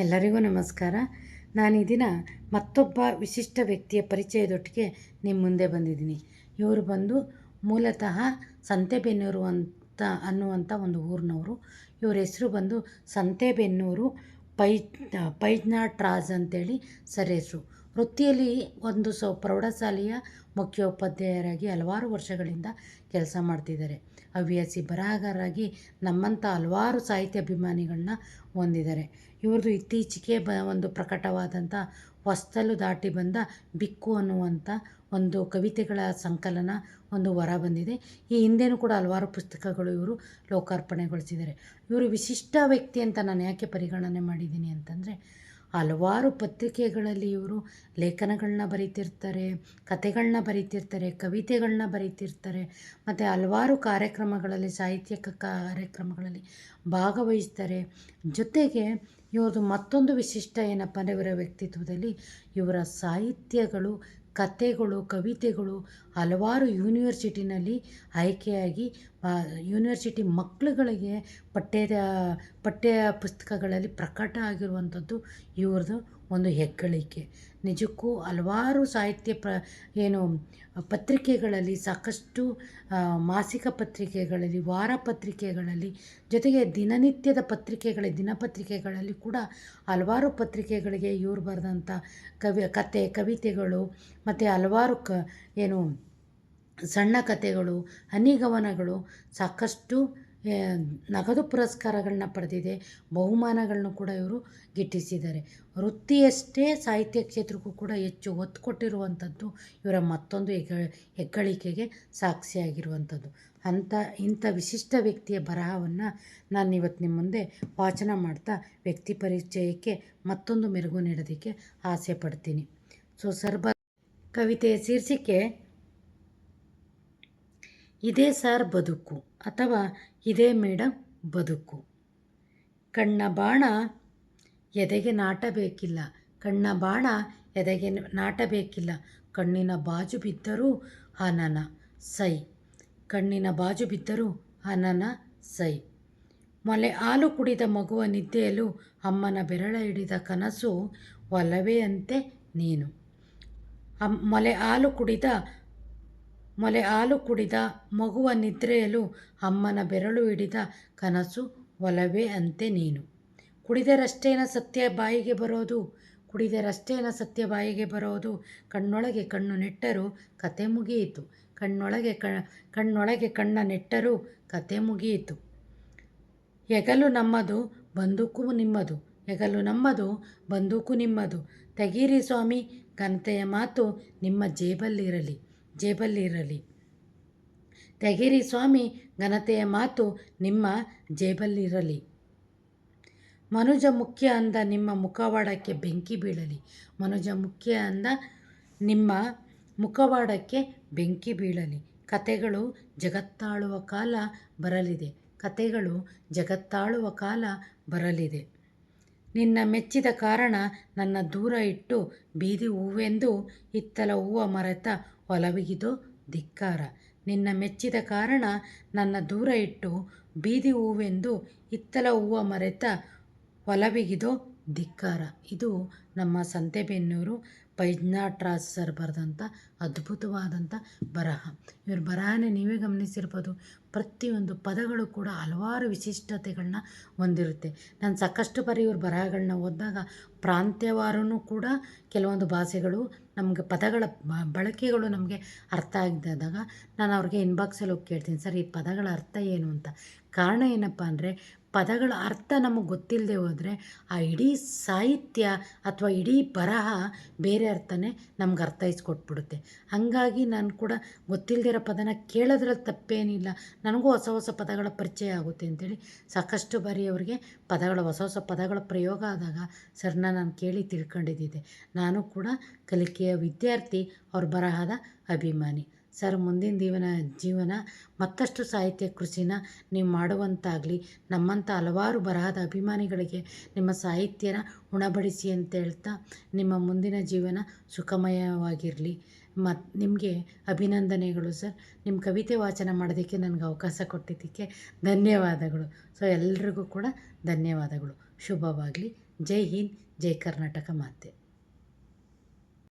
ಎಲ್ಲರಿಗೂ ನಮಸ್ಕಾರ. ನಾನು ಈ ದಿನ ಮತ್ತೊಬ್ಬ ವಿಶಿಷ್ಟ ವ್ಯಕ್ತಿಯ ಪರಿಚಯದೊಟ್ಟಿಗೆ ನಿಮ್ಮ ಮುಂದೆ ಬಂದಿದ್ದೀನಿ. ಇವರು ಬಂದು ಮೂಲತಃ ಸಂತೆಬೆನ್ನೂರು ಅಂತ ಅನ್ನುವಂಥ ಒಂದು ಊರಿನವರು. ಇವ್ರ ಹೆಸರು ಬಂದು ಸಂತೆಬೆನ್ನೂರು ಪೈ, ಪೈಜ್ನಾಟ್ ರಾಜ್ ಅಂತೇಳಿ ಸರ್ ಹೆಸರು. ವೃತ್ತಿಯಲ್ಲಿ ಒಂದು ಸೊ ಪ್ರೌಢಶಾಲೆಯ ಮುಖ್ಯೋಪಾಧ್ಯಾಯರಾಗಿ ಹಲವಾರು ವರ್ಷಗಳಿಂದ ಕೆಲಸ ಮಾಡ್ತಿದ್ದಾರೆ. ಹವ್ಯಾಸಿ ಬರಹಗಾರರಾಗಿ ನಮ್ಮಂಥ ಹಲವಾರು ಸಾಹಿತ್ಯ ಅಭಿಮಾನಿಗಳನ್ನ ಹೊಂದಿದ್ದಾರೆ. ಇವ್ರದ್ದು ಇತ್ತೀಚೆಗೆ ಬ ಒಂದು ಪ್ರಕಟವಾದಂಥ ಹೊಸ್ತಲು ದಾಟಿ ಬಂದ ಬಿಕ್ಕು ಅನ್ನುವಂಥ ಒಂದು ಕವಿತೆಗಳ ಸಂಕಲನ ಒಂದು ಹೊರ ಬಂದಿದೆ. ಈ ಹಿಂದೆನೂ ಕೂಡ ಹಲವಾರು ಪುಸ್ತಕಗಳು ಇವರು ಲೋಕಾರ್ಪಣೆಗೊಳಿಸಿದ್ದಾರೆ. ಇವರು ವಿಶಿಷ್ಟ ವ್ಯಕ್ತಿ ಅಂತ ನಾನು ಯಾಕೆ ಪರಿಗಣನೆ ಮಾಡಿದ್ದೀನಿ ಅಂತಂದರೆ ಹಲವಾರು ಪತ್ರಿಕೆಗಳಲ್ಲಿ ಇವರು ಲೇಖನಗಳನ್ನ ಬರೀತಿರ್ತಾರೆ ಕತೆಗಳನ್ನ ಬರೀತಿರ್ತಾರೆ ಕವಿತೆಗಳನ್ನ ಬರೀತಿರ್ತಾರೆ, ಮತ್ತು ಹಲವಾರು ಕಾರ್ಯಕ್ರಮಗಳಲ್ಲಿ ಸಾಹಿತ್ಯಿಕ ಕಾರ್ಯಕ್ರಮಗಳಲ್ಲಿ ಭಾಗವಹಿಸ್ತಾರೆ. ಜೊತೆಗೆ ಇವ್ರದ್ದು ಮತ್ತೊಂದು ವಿಶಿಷ್ಟ ಏನಪ್ಪ ಅಂದರೆ ಇವರ ವ್ಯಕ್ತಿತ್ವದಲ್ಲಿ ಇವರ ಸಾಹಿತ್ಯಗಳು ಕತೆಗಳು ಕವಿತೆಗಳು ಹಲವಾರು ಯೂನಿವರ್ಸಿಟಿನಲ್ಲಿ ಆಯ್ಕೆಯಾಗಿ ಯೂನಿವರ್ಸಿಟಿ ಮಕ್ಕಳುಗಳಿಗೆ ಪಠ್ಯದ, ಪಠ್ಯ ಪುಸ್ತಕಗಳಲ್ಲಿ ಪ್ರಕಟ ಆಗಿರುವಂಥದ್ದು ಇವ್ರದ್ದು ಒಂದು ಹೆಗ್ಗಳಿಕೆ. ನಿಜಕ್ಕೂ ಹಲವಾರು ಸಾಹಿತ್ಯ ಪ್ರ, ಏನು, ಪತ್ರಿಕೆಗಳಲ್ಲಿ ಸಾಕಷ್ಟು ಮಾಸಿಕ ಪತ್ರಿಕೆಗಳಲ್ಲಿ, ವಾರ ಪತ್ರಿಕೆಗಳಲ್ಲಿ, ಜೊತೆಗೆ ದಿನನಿತ್ಯದ ಪತ್ರಿಕೆಗಳ, ದಿನಪತ್ರಿಕೆಗಳಲ್ಲಿ ಕೂಡ ಹಲವಾರು ಪತ್ರಿಕೆಗಳಿಗೆ ಇವ್ರು ಬರೆದಂಥ ಕವಿ, ಕತೆ, ಕವಿತೆಗಳು ಮತ್ತು ಹಲವಾರು ಕ, ಏನು, ಸಣ್ಣ ಕಥೆಗಳು ಹನಿಗವನಗಳು ಸಾಕಷ್ಟು ನಗದು ಪುರಸ್ಕಾರಗಳನ್ನ ಪಡೆದಿದೆ ಬಹುಮಾನಗಳನ್ನು ಕೂಡ ಇವರು ಗಿಟ್ಟಿಸಿದ್ದಾರೆ. ವೃತ್ತಿಯಷ್ಟೇ ಸಾಹಿತ್ಯ ಕ್ಷೇತ್ರಕ್ಕೂ ಕೂಡ ಹೆಚ್ಚು ಒತ್ತು ಕೊಟ್ಟಿರುವಂಥದ್ದು ಇವರ ಮತ್ತೊಂದು ಹೆಗ್ಗ, ಹೆಗ್ಗಳಿಕೆಗೆ ಸಾಕ್ಷಿಯಾಗಿರುವಂಥದ್ದು. ಅಂಥ, ಇಂಥ ವಿಶಿಷ್ಟ ವ್ಯಕ್ತಿಯ ಬರಹವನ್ನು ನಾನು ಇವತ್ತು ನಿಮ್ಮ ಮುಂದೆ ವಾಚನ ಮಾಡ್ತಾ ವ್ಯಕ್ತಿ ಪರಿಚಯಕ್ಕೆ ಮತ್ತೊಂದು ಮೆರುಗು ನೀಡೋದಕ್ಕೆ ಆಸೆ ಪಡ್ತೀನಿ. ಸೊ ಸರ್ಬ ಕವಿತೆಯ ಶೀರ್ಷಿಕೆ ಇದೇ ಸಾರ್ ಬದುಕು ಅಥವಾ ಇದೇ ಮೇಡಮ್ ಬದುಕು. ಕಣ್ಣ ಬಾಣ ಎದೆಗೆ ನಾಟಬೇಕಿಲ್ಲ. ಕಣ್ಣ ಬಾಣ ಎದೆಗೆ ನಾಟಬೇಕಿಲ್ಲ. ಕಣ್ಣಿನ ಬಾಜು ಬಿದ್ದರೂ ಹನನ ಸೈ. ಕಣ್ಣಿನ ಬಾಜು ಬಿದ್ದರೂ ಹನನ ಸೈ. ಮೊಲೆ ಹಾಲು ಕುಡಿದ ಮಗುವ ನಿದ್ದೆಯಲು ಅಮ್ಮನ ಬೆರಳ ಹಿಡಿದ ಕನಸು ಒಲವೇ ಅಂತೆ ನೀನು. ಅಮ್ ಮೊಲೆ ಹಾಲು ಕುಡಿದ ಮೊಲೆ ಹಾಲು ಕುಡಿದ ಮಗುವ ನಿದ್ರೆಯಲು ಅಮ್ಮನ ಬೆರಳು ಹಿಡಿದ ಕನಸು ಒಲವೇ ಅಂತೆ ನೀನು. ಕುಡಿದರಷ್ಟೇನ ಸತ್ಯ ಬಾಯಿಗೆ ಬರೋದು? ಕುಡಿದರಷ್ಟೇನ ಸತ್ಯ ಬಾಯಿಗೆ ಬರೋದು? ಕಣ್ಣೊಳಗೆ ಕಣ್ಣು ನೆಟ್ಟರೂ ಕತೆ ಮುಗಿಯಿತು. ಕಣ್ಣೊಳಗೆ ಕಣ್ಣೊಳಗೆ ಕಣ್ಣ ನೆಟ್ಟರೂ ಕತೆ ಮುಗಿಯಿತು. ಹೆಗಲು ನಮ್ಮದು, ಬಂದೂಕು ನಿಮ್ಮದು. ಹೆಗಲು ನಮ್ಮದು, ಬಂದೂಕು ನಿಮ್ಮದು. ತೆಗೀರಿ ಸ್ವಾಮಿ, ಘನತೆಯ ಮಾತು ನಿಮ್ಮ ಜೇಬಲ್ಲಿರಲಿ. ಜೇಬಲ್ಲಿರಲಿ. ತೆಗಿರಿ ಸ್ವಾಮಿ, ಘನತೆಯ ಮಾತು ನಿಮ್ಮ ಜೇಬಲ್ಲಿರಲಿ. ಮನುಜ ಮುಖ್ಯ ಅಂದ ನಿಮ್ಮ ಮುಖವಾಡಕ್ಕೆ ಬೆಂಕಿ ಬೀಳಲಿ. ಮನುಜ ಮುಖ್ಯ ಅಂದ ನಿಮ್ಮ ಮುಖವಾಡಕ್ಕೆ ಬೆಂಕಿ ಬೀಳಲಿ. ಕತೆಗಳು ಜಗತ್ತಾಳುವ ಕಾಲ ಬರಲಿದೆ. ಕತೆಗಳು ಜಗತ್ತಾಳುವ ಕಾಲ ಬರಲಿದೆ. ನಿನ್ನ ಮೆಚ್ಚಿದ ಕಾರಣ ನನ್ನ ದೂರ ಇಟ್ಟು ಬೀದಿ ಹೂವೆಂದು ಹಿತ್ತಲ ಹೂವ ಮರೆತ ಒಲವಿಗಿದು ಧಿಕ್ಕಾರ. ನಿನ್ನ ಮೆಚ್ಚಿದ ಕಾರಣ ನನ್ನ ದೂರ ಇಟ್ಟು ಬೀದಿ ಹೂವೆಂದು ಇತ್ತಲ ಹೂವ ಮರೆತ ಒಲವಿಗಿದೋ ಧಿಕ್ಕಾರ. ಇದು ನಮ್ಮ ಸಂತೆಬೆನ್ನೂರು ಪೈಜ್ನಾಟ್ರಾಸ್ ಸರ್ ಬರೆದಂಥ ಅದ್ಭುತವಾದಂಥ ಬರಹ. ಇವ್ರ ಬರಹನೇ ನೀವೇ ಗಮನಿಸಿರ್ಬೋದು. ಪ್ರತಿಯೊಂದು ಪದಗಳು ಕೂಡ ಹಲವಾರು ವಿಶಿಷ್ಟತೆಗಳನ್ನ ಹೊಂದಿರುತ್ತೆ. ನಾನು ಸಾಕಷ್ಟು ಬಾರಿ ಇವ್ರ ಬರಹಗಳನ್ನ ಓದಿದಾಗ ಪ್ರಾಂತ್ಯವಾರೂ ಕೂಡ ಕೆಲವೊಂದು ಭಾಷೆಗಳು ನಮಗೆ ಪದಗಳ ಬಳಕೆಗಳು ನಮಗೆ ಅರ್ಥ ಆಗದಾಗ ನಾನು ಅವ್ರಿಗೆ ಇನ್ಬಾಕ್ಸಲ್ಲಿ ಹೋಗಿ ಕೇಳ್ತೀನಿ, ಸರ್, ಈ ಪದಗಳ ಅರ್ಥ ಏನು? ಅಂತ. ಕಾರಣ ಏನಪ್ಪ ಅಂದರೆ ಪದಗಳ ಅರ್ಥ ನಮಗೆ ಗೊತ್ತಿಲ್ಲದೆ ಹೋದರೆ ಆ ಇಡೀ ಸಾಹಿತ್ಯ ಅಥವಾ ಇಡೀ ಬರಹ ಬೇರೆ ಅರ್ಥನೇ ನಮ್ಗೆ ಅರ್ಥೈಸ್ಕೊಟ್ಬಿಡುತ್ತೆ. ಹಾಗಾಗಿ ನಾನು ಕೂಡ ಗೊತ್ತಿಲ್ಲದಿರೋ ಪದನ ಕೇಳೋದ್ರಲ್ಲಿ ತಪ್ಪೇನಿಲ್ಲ. ನನಗೂ ಹೊಸ ಹೊಸ ಪದಗಳ ಪರಿಚಯ ಆಗುತ್ತೆ ಅಂತೇಳಿ ಸಾಕಷ್ಟು ಬಾರಿ ಅವರಿಗೆ ಪದಗಳ ಹೊಸ ಹೊಸ ಪದಗಳ ಪ್ರಯೋಗ ಆದಾಗ ಸರ್ನ ನಾನು ಕೇಳಿ ತಿಳ್ಕೊಂಡಿದ್ದಿದ್ದೆ. ನಾನು ಕೂಡ ಕಲಿಕೆಯ ವಿದ್ಯಾರ್ಥಿ ಅವ್ರ ಬರಹದ ಅಭಿಮಾನಿ. ಸರ್, ಮುಂದಿನ ಜೀವನ ಜೀವನ ಮತ್ತಷ್ಟು ಸಾಹಿತ್ಯ ಕೃಷಿನ ನೀವು ಮಾಡುವಂತಾಗಲಿ. ನಮ್ಮಂಥ ಹಲವಾರು ಬರಹದ ಅಭಿಮಾನಿಗಳಿಗೆ ನಿಮ್ಮ ಸಾಹಿತ್ಯನ ಉಣಬಡಿಸಿ ಅಂತ ಹೇಳ್ತಾ ನಿಮ್ಮ ಮುಂದಿನ ಜೀವನ ಸುಖಮಯವಾಗಿರಲಿ. ಮತ್ತು ನಿಮಗೆ ಅಭಿನಂದನೆಗಳು ಸರ್. ನಿಮ್ಮ ಕವಿತೆ ವಾಚನ ಮಾಡೋದಕ್ಕೆ ನನಗೆ ಅವಕಾಶ ಕೊಟ್ಟಿದ್ದಕ್ಕೆ ಧನ್ಯವಾದಗಳು. ಸೊ, ಎಲ್ರಿಗೂ ಕೂಡ ಧನ್ಯವಾದಗಳು. ಶುಭವಾಗಲಿ. ಜೈ ಹಿಂದ್, ಜೈ ಕರ್ನಾಟಕ ಮಾತೆ.